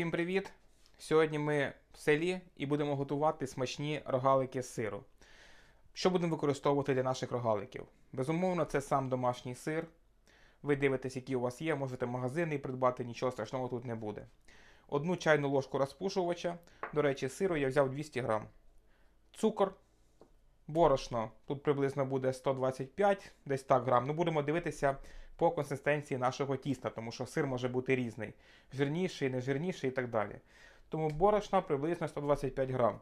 Всім привіт! Сьогодні ми в селі і будемо готувати смачні рогалики з сиру. Що будемо використовувати для наших рогаликів? Безумовно, це сам домашній сир. Ви дивитесь, які у вас є, можете магазини придбати, нічого страшного тут не буде. Одну чайну ложку розпушувача. До речі, сиру я взяв 200 грам. Цукор, борошно. Тут приблизно буде 125, десь так грам. Ну будемо дивитися по консистенції нашого тіста, тому що сир може бути різний. Жирніший, не жирніший і так далі. Тому борошна приблизно 125 грам.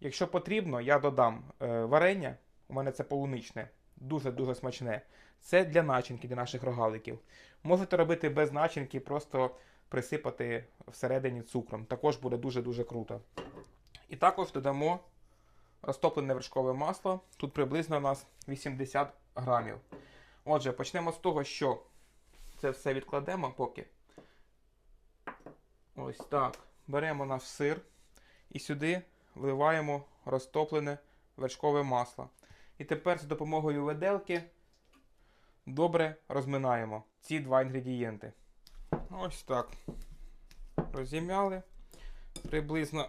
Якщо потрібно, я додам е, варення. У мене це полуничне, дуже-дуже смачне. Це для начинки, для наших рогаликів. Можете робити без начинки, просто присипати всередині цукром. Також буде дуже-дуже круто. І також додамо розтоплене вершкове масло. Тут приблизно у нас 80 грамів. Отже, почнемо з того, що це все відкладемо поки. Ось так. Беремо наш сир і сюди вливаємо розтоплене вершкове масло. І тепер з допомогою виделки добре розминаємо ці два інгредієнти. Ось так. Розім'яли приблизно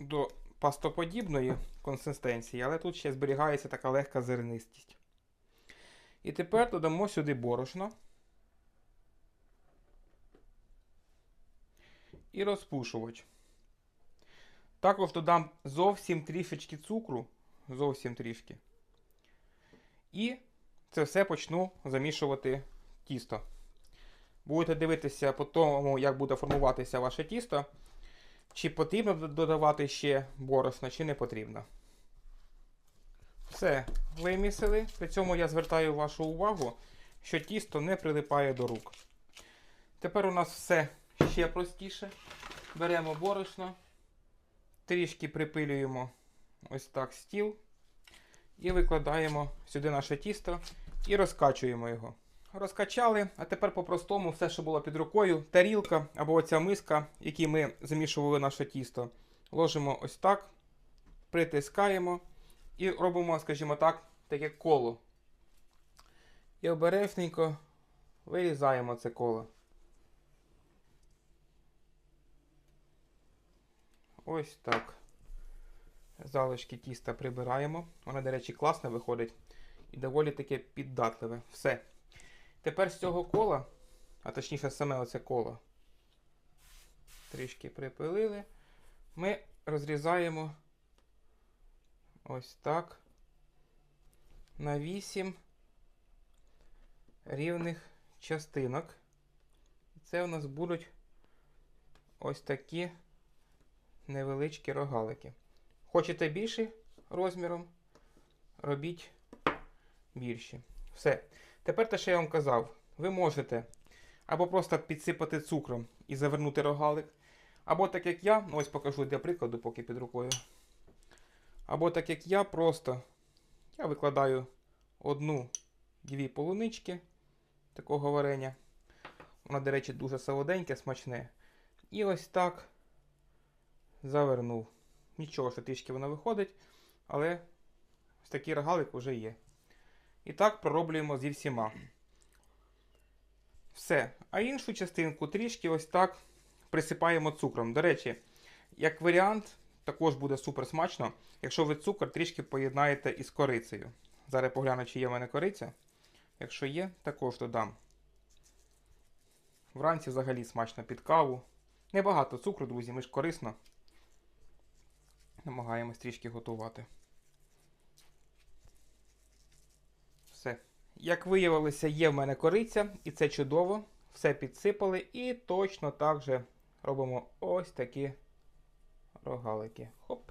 до пастоподібної консистенції, але тут ще зберігається така легка зернистість. І тепер додамо сюди борошно. І розпушувач. Також додам зовсім трішечки цукру. Зовсім трішки. І це все почну замішувати тісто. Будете дивитися по тому, як буде формуватися ваше тісто. Чи потрібно додавати ще борошно, чи не потрібно. Все, вимісили. При цьому я звертаю вашу увагу, що тісто не прилипає до рук. Тепер у нас все ще простіше. Беремо борошно, трішки припилюємо ось так стіл і викладаємо сюди наше тісто і розкачуємо його. Розкачали, а тепер по-простому все, що було під рукою, тарілка або оця миска, в якій ми замішували наше тісто. Ложимо ось так, притискаємо і робимо, скажімо так, таке коло. І обережненько вирізаємо це коло. Ось так. Залишки тіста прибираємо. Воно, до речі, класно виходить і доволі таке піддатливе. Все. Тепер з цього кола, а точніше саме оце коло, трішки припилили, ми розрізаємо ось так на 8 рівних частинок. Це у нас будуть ось такі невеличкі рогалики. Хочете більший розміром, робіть більші. Все. Тепер те, що я вам казав, ви можете або просто підсипати цукром і завернути рогалик, або так як я, ну ось покажу для прикладу, поки під рукою. Або так як я, просто я викладаю одну-дві полунички такого варення. Воно, до речі, дуже солоденьке, смачне. І ось так завернув. Нічого, що трішки воно виходить, але ось такий рогалик вже є. І так пророблюємо зі всіма. Все. А іншу частинку трішки ось так присипаємо цукром. До речі, як варіант, також буде супер смачно, якщо ви цукор трішки поєднаєте із корицею. Зараз погляну, чи є в мене кориця. Якщо є, також додам. Вранці взагалі смачно під каву. Небагато цукру, друзі, ми ж корисно. Намагаємось трішки готувати. Все. Як виявилося, є в мене кориця, і це чудово. Все підсипали і точно так же робимо ось такі рогалики. Хоп.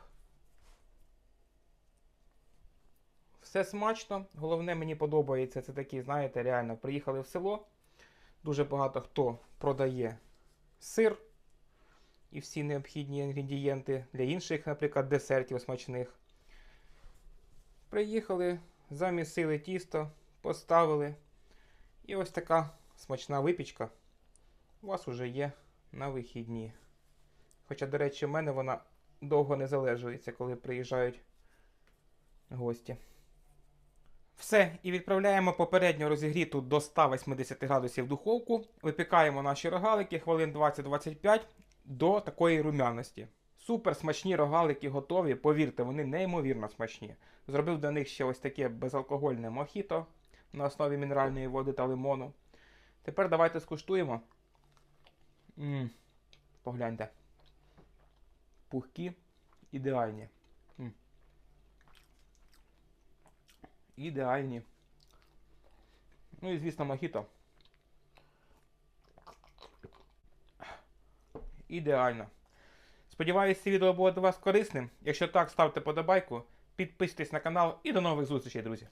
Все смачно. Головне, мені подобається. Це такі, знаєте, реально приїхали в село. Дуже багато хто продає сир і всі необхідні інгредієнти для інших, наприклад, десертів смачних. Приїхали, замісили тісто, поставили. І ось така смачна випічка у вас вже є на вихідні. Хоча, до речі, в мене вона довго не залежується, коли приїжджають гості. Все, і відправляємо попередньо розігріту до 180 градусів духовку. Випікаємо наші рогалики хвилин 20-25 до такої румяності. Супер смачні рогалики готові. Повірте, вони неймовірно смачні. Зробив до них ще ось таке безалкогольне мохіто на основі мінеральної води та лимону. Тепер давайте скуштуємо. м Погляньте. Пухкі, ідеальні. м Ідеальні. Ну і звісно, мохіто. Ідеально. Сподіваюсь, це відео було для вас корисним. Якщо так, ставте подобайку, підписуйтесь на канал і до нових зустрічей, друзі.